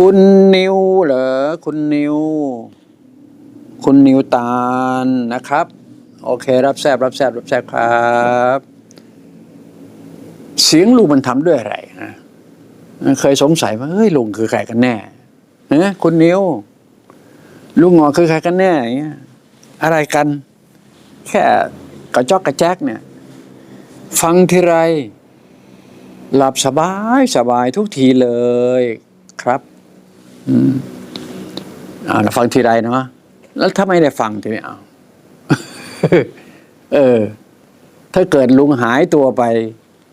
คุณนิวเหรอคุณนิว คุณนิวตาลนะครับ โอเค รับแซบรับแซบรับแซบครับ เสียงลุงมันทำด้วยอะไรนะเคยสงสัยว่าเฮ้ยลุงคือใครกันแน่เนะคุณนิวลุงงอคือใครกันแน่อย่างเงี้ยอะไรกัน แค่กระจอกกระแจกเนี่ย ฟังทีไร หลับสบายสบายทุกทีเลยครับ อืมอ่าเราฟังทีไรเนาะแล้วถ้าไม่ได้ฟังทีนี้เอาเออ ถ้าเกิดลุงหายตัวไป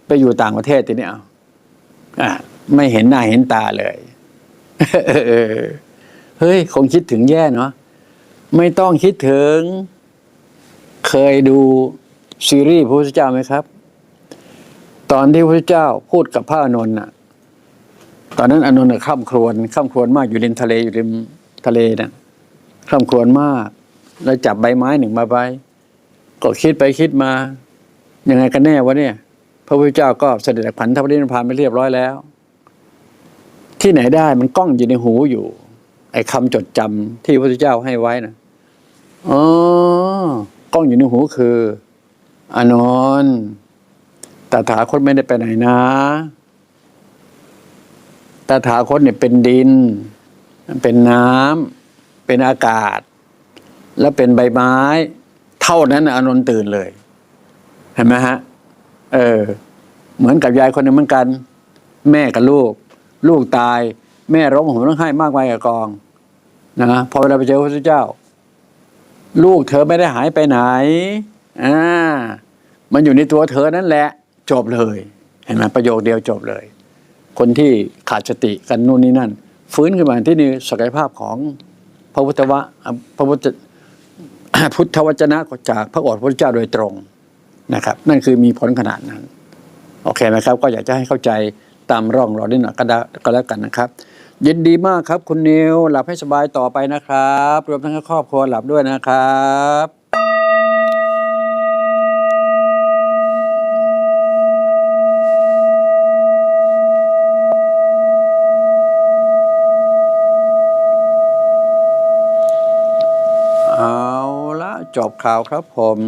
ไปอยู่ต่างประเทศทีนี้เอาอะไม่เห็นหน้าเห็นตาเลยเฮ้ย คงคิดถึงแย่เนาะไม่ต้องคิดถึง เคยดูซีรีส์พระพุทธเจ้าไหมครับ ตอนที่พระพุทธเจ้าพูดกับพระอานนท์น่ะ ตอนนั้นอานนท์น่ะข้ามครวนข้ามครวนมากอยู่ริมทะเลอยู่ริมทะเลนะข้ามครวนมาก แล้วจับใบไม้หนึ่งมาใบก็คิดไปคิดมา ยังไงกันแน่วะเนี่ย พระพุทธเจ้าก็เสด็จผันธปรินิพพานไปเรียบร้อยแล้ว ที่ไหนได้มันกล้องอยู่ในหูอยู่ ไอ้คำจดจำที่พระพุทธเจ้าให้ไว้นะอ๋อกล้องอยู่ในหูคืออานนท์ตถาคตไม่ได้ไปไหนนะ ถาคตเนี่ยเป็นดิน เป็นน้ำเป็นอากาศ แล้วเป็นใบไม้ เท่านั้นอานนท์ตื่นเลย เห็นไหมฮะ เออ เหมือนกับยายคนหนึ่งเหมือนกัน แม่กับลูก ลูกตาย แม่ร้องห่มร้องไห้มากมายกับกองนะพอเวลาไปเจอพระเจ้า ลูกเธอไม่ได้หายไปไหนอ่ามันอยู่ในตัวเธอนั่นแหละ จบเลย เห็นไหมประโยคเดียวจบเลย คนที่ขาดสติกันนู่นนี่นั่น ฟื้นขึ้นมาที่นี่ศักยภาพของพระพุทธวะพระพุทธพุทธวจนะจากพระโอษฐ์พระเจ้าโดยตรงนะครับ นั่นคือมีผลขนาดนั้น โอเคไหมครับ ก็อยากจะให้เข้าใจตามร่องรอยนิดหน่อยก็ได้ก็แล้วกันนะครับ ยินดีมากครับคุณนิวหลับให้สบายต่อไปนะครับ รวมทั้งครอบครัวหลับด้วยนะครับ เอาละ จบข่าวครับผม